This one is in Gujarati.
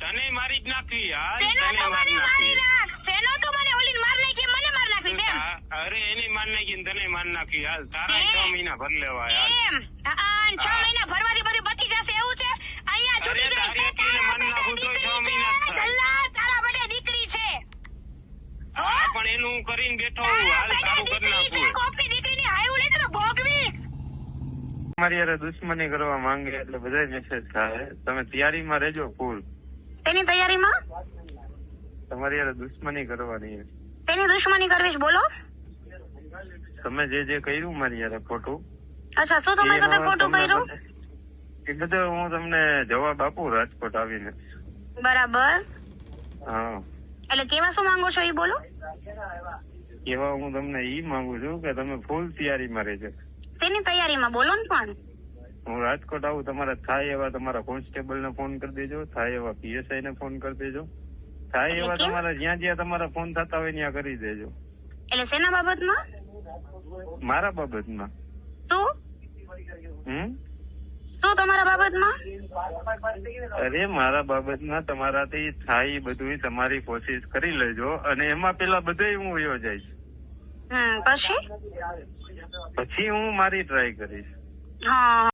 તને મારી જશે એવું છે? અહીંયા છૂટી તારા માર નાખું છે હા પણ એનું કરીને બેઠો હાલ તારું કરી નાખું. તમારી યાર દુશ્મની કરવા માંગે એટલે બધા મેસેજ થાય. તમે તૈયારીમાં રહેજો ફૂલ તેની તૈયારીમાં? તમારી યાર દુશ્મની કરવાની તેની દુશ્મની કરવી છે, બોલો. તમે જે જે કર્યું મારી યાર ખોટું. અચ્છા શું તમે તમે ખોટું કર્યું? એ બધો હું તમને જવાબ આપું રાજકોટ આવીને. બરાબર. હા. એટલે કેવા શું માંગો છો એ બોલો? કેવા હું તમને ઈ માંગુ છું કે તમે ફૂલ તૈયારીમાં રહેજો. તેની તૈયારીમાં બોલો ને પણ હું રાજકોટ આવું તમારે થાય એવા તમારા કોન્સ્ટેબલ ને ફોન કરી દેજો થાય એવા પીએસઆઈ ને ફોન કરી દેજો. થાય એવા તમારા જ્યાં જ્યાં તમારા ફોન થતા હોય ત્યાં કરી દેજો. એટલે શેના બાબતમાં? મારા બાબતમાં. શું? હમ? શું તમારા બાબતમાં? અરે મારા બાબતમાં તમારાથી થાય બધું તમારી કોશિશ કરી લેજો અને એમાં પેલા બધે હું વયો જઈશ. હમ પછી? પછી હું મારી ટ્રાય કરીશ. હા.